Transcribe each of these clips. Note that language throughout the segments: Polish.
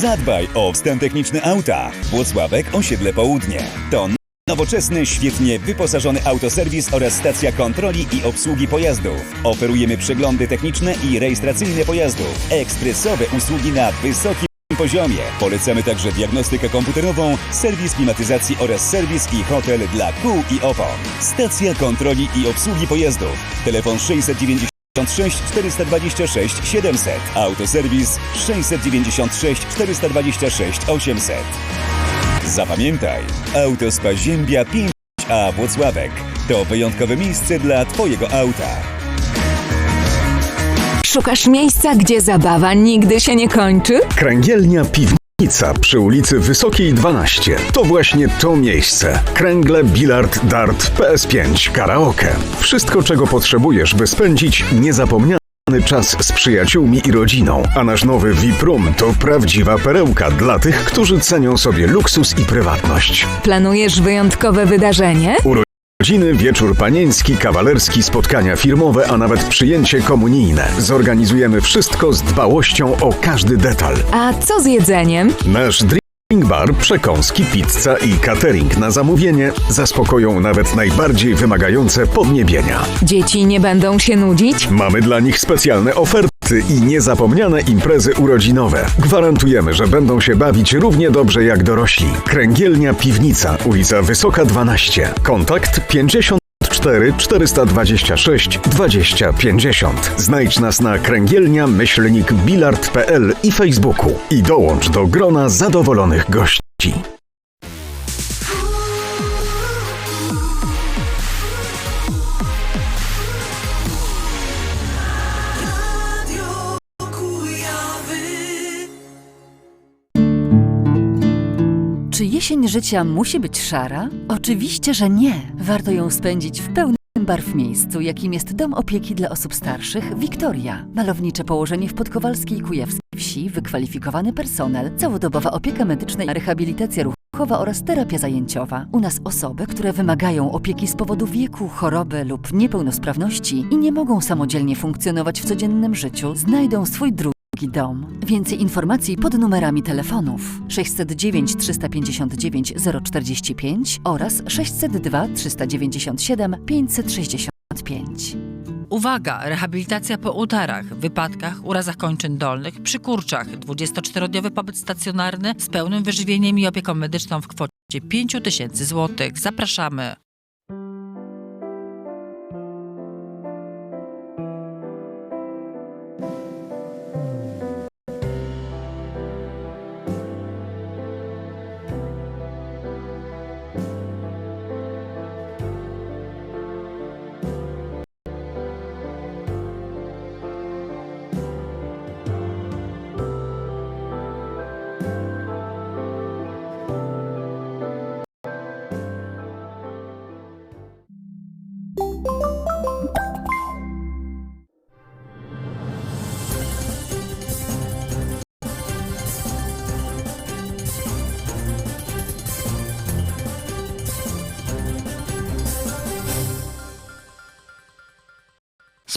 Zadbaj o wstęp techniczny auta. Włocławek, osiedle Południe. To nowoczesny, świetnie wyposażony autoserwis oraz stacja kontroli i obsługi pojazdów. Oferujemy przeglądy techniczne i rejestracyjne pojazdów. Ekspresowe usługi na wysokim poziomie. Polecamy także diagnostykę komputerową, serwis klimatyzacji oraz serwis i hotel dla kół i opon. Stacja kontroli i obsługi pojazdów. Telefon 696 426 700. Autoserwis 696 426 800. Zapamiętaj, Autospa Ziębia 5A Włocławek to wyjątkowe miejsce dla Twojego auta. Szukasz miejsca, gdzie zabawa nigdy się nie kończy? Kręgielnia Piwnica przy ulicy Wysokiej 12. To właśnie to miejsce. Kręgle, bilard, dart, PS5, karaoke. Wszystko, czego potrzebujesz, by spędzić niezapomniany czas z przyjaciółmi i rodziną. A nasz nowy VIP Room to prawdziwa perełka dla tych, którzy cenią sobie luksus i prywatność. Planujesz wyjątkowe wydarzenie? Urodziny, wieczór panieński, kawalerski, spotkania firmowe, a nawet przyjęcie komunijne. Zorganizujemy wszystko z dbałością o każdy detal. A co z jedzeniem? Nasz drink bar, przekąski, pizza i catering na zamówienie zaspokoją nawet najbardziej wymagające podniebienia. Dzieci nie będą się nudzić? Mamy dla nich specjalne oferty i niezapomniane imprezy urodzinowe. Gwarantujemy, że będą się bawić równie dobrze jak dorośli. Kręgielnia Piwnica, ulica Wysoka 12. Kontakt 50 4 426 20 50. Znajdź nas na kręgielnia myślnik i Facebooku i dołącz do grona zadowolonych gości. Czy jesień życia musi być szara? Oczywiście, że nie. Warto ją spędzić w pełnym barw miejscu, jakim jest Dom Opieki dla Osób Starszych Wiktoria. Malownicze położenie w Podkowalskiej Kujawskiej Wsi, wykwalifikowany personel, całodobowa opieka medyczna, rehabilitacja ruchowa oraz terapia zajęciowa. U nas osoby, które wymagają opieki z powodu wieku, choroby lub niepełnosprawności i nie mogą samodzielnie funkcjonować w codziennym życiu, znajdą swój drugi Drugi dom. Więcej informacji pod numerami telefonów 609 359 045 oraz 602 397 565. Uwaga! Rehabilitacja po udarach, wypadkach, urazach kończyn dolnych, przy kurczach. 24-dniowy pobyt stacjonarny z pełnym wyżywieniem i opieką medyczną w kwocie 5 tysięcy złotych. Zapraszamy!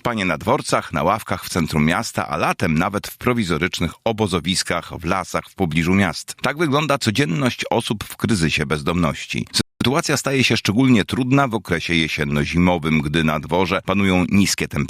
Spanie na dworcach, na ławkach w centrum miasta, a latem nawet w prowizorycznych obozowiskach w lasach w pobliżu miast. Tak wygląda codzienność osób w kryzysie bezdomności. Sytuacja staje się szczególnie trudna w okresie jesienno-zimowym, gdy na dworze panują niskie temperatury.